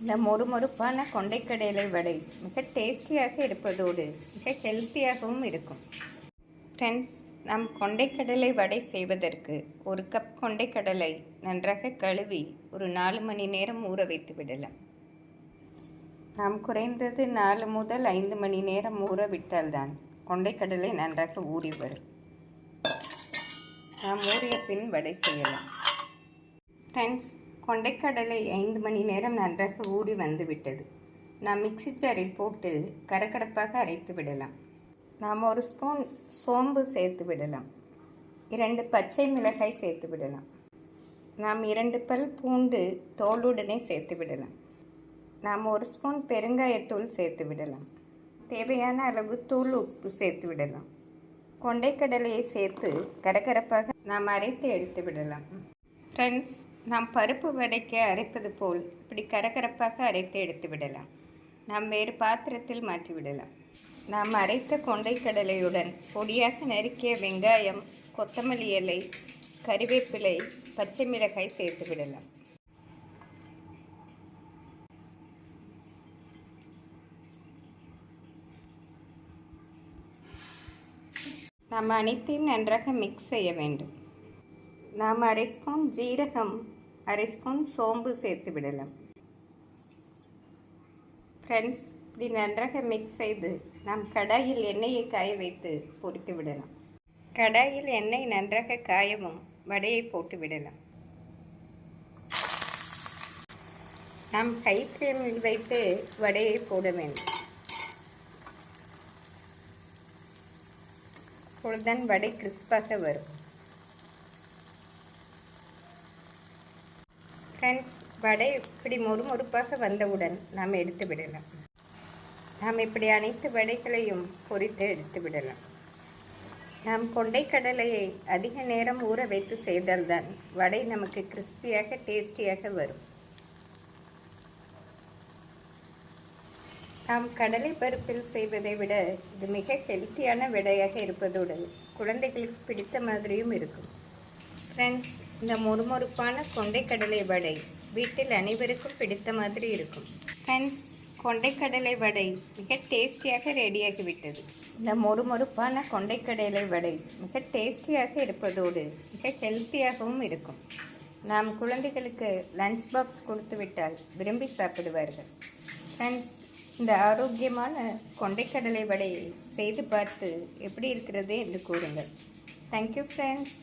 இந்த மொறுமொறுப்பான கொண்டைக்கடலை வடை மிக டேஸ்டியாக இருப்பதோடு மிக ஹெல்த்தியாகவும் இருக்கும். ஃப்ரெண்ட்ஸ் நாம் கொண்டைக்கடலை வடை செய்வதற்கு ஒரு கப் கொண்டைக்கடலை நன்றாக கழுவி ஒரு நாலு மணி நேரம் ஊற வைத்து விடலாம். நாம் குறைந்தது நாலு முதல் ஐந்து மணி நேரம் ஊற விட்டால்தான் கொண்டைக்கடலை நன்றாக ஊறி வரும். நாம் ஊறிய பின் வடை செய்யலாம். ஃப்ரெண்ட்ஸ் கொண்டைக்கடலை ஐந்து மணி நேரம் நன்றாக ஊறி வந்து விட்டது நாம் மிக்ஸி ஜாரில் போட்டு கரகரப்பாக அரைத்து விடலாம். நாம் ஒரு ஸ்பூன் சோம்பு சேர்த்து விடலாம். இரண்டு பச்சை மிளகாய் சேர்த்து விடலாம். நாம் இரண்டு பல் பூண்டு தோலுடனே சேர்த்து விடலாம். நாம் ஒரு ஸ்பூன் பெருங்காயத்தூள் சேர்த்து விடலாம். தேவையான அளவு தூள் உப்பு சேர்த்து விடலாம். கொண்டைக்கடலையை சேர்த்து கரகரப்பாக நாம் அரைத்து எடுத்து விடலாம். ஃப்ரெண்ட்ஸ் நாம் பருப்பு வடைக்க அரைப்பது போல் இப்படி கரகரப்பாக அரைத்து எடுத்து விடலாம். நாம் வேறு பாத்திரத்தில் மாற்றிவிடலாம் நாம் அரைத்த கொண்டைக்கடலையுடன் பொடியாக நறுக்கிய வெங்காயம் கொத்தமல்லி இலை கறிவேப்பிலை பச்சை மிளகாய் சேர்த்து விடலாம். நாம் அனைத்தையும் நன்றாக மிக்ஸ் செய்ய வேண்டும். நாம் அரை ஸ்பூன் ஜீரகம் அரை ஸ்பூன் சோம்பு சேர்த்து விடலாம். ஃப்ரெண்ட்ஸ் இப்படி நன்றாக மிக்ஸ் செய்து நாம் கடாயில் எண்ணெயை காய வைத்து பொரித்து விடலாம். கடாயில் எண்ணெய் நன்றாக காயவும் வடையை போட்டு விடலாம். நாம் கை ஃப்ளேமில் வைத்து வடையை போட வேண்டும். அப்பொழுதுதான் வடை கிறிஸ்பாக வரும். ஃப்ரெண்ட்ஸ் வடை இப்படி மொறுமொறுப்பாக வந்தவுடன் நாம் எடுத்து விடலாம். நாம் இப்படி அனைத்து வடைகளையும் பொரித்து எடுத்து விடலாம். நாம் கொண்டைக்கடலையை அதிக நேரம் ஊற வைத்து செய்தால்தான் வடை நமக்கு கிறிஸ்பியாக டேஸ்டியாக வரும். நாம் கடலை பருப்பில் செய்வதை விட இது மிக ஹெல்த்தியான விடையாக இருப்பதோடு குழந்தைகளுக்கு பிடித்த மாதிரியும் இருக்கும். ஃப்ரெண்ட்ஸ் இந்த மொறுமொறுப்பான கொண்டைக்கடலை வடை வீட்டில் அனைவருக்கும் பிடித்த மாதிரி இருக்கும். ஃப்ரெண்ட்ஸ் கொண்டைக்கடலை வடை மிக டேஸ்டியாக ரெடியாகிவிட்டது இந்த மொறுமொறுப்பான கொண்டைக்கடலை வடை மிக டேஸ்டியாக இருப்பதோடு மிக ஹெல்த்தியாகவும் இருக்கும். நாம் குழந்தைகளுக்கு லஞ்ச் பாக்ஸ் கொடுத்து விட்டால் விரும்பி சாப்பிடுவார்கள். ஃப்ரெண்ட்ஸ் இந்த ஆரோக்கியமான கொண்டைக்கடலை வடையை செய்து பார்த்து எப்படி இருக்கிறது என்று கூறுங்கள். Thank you friends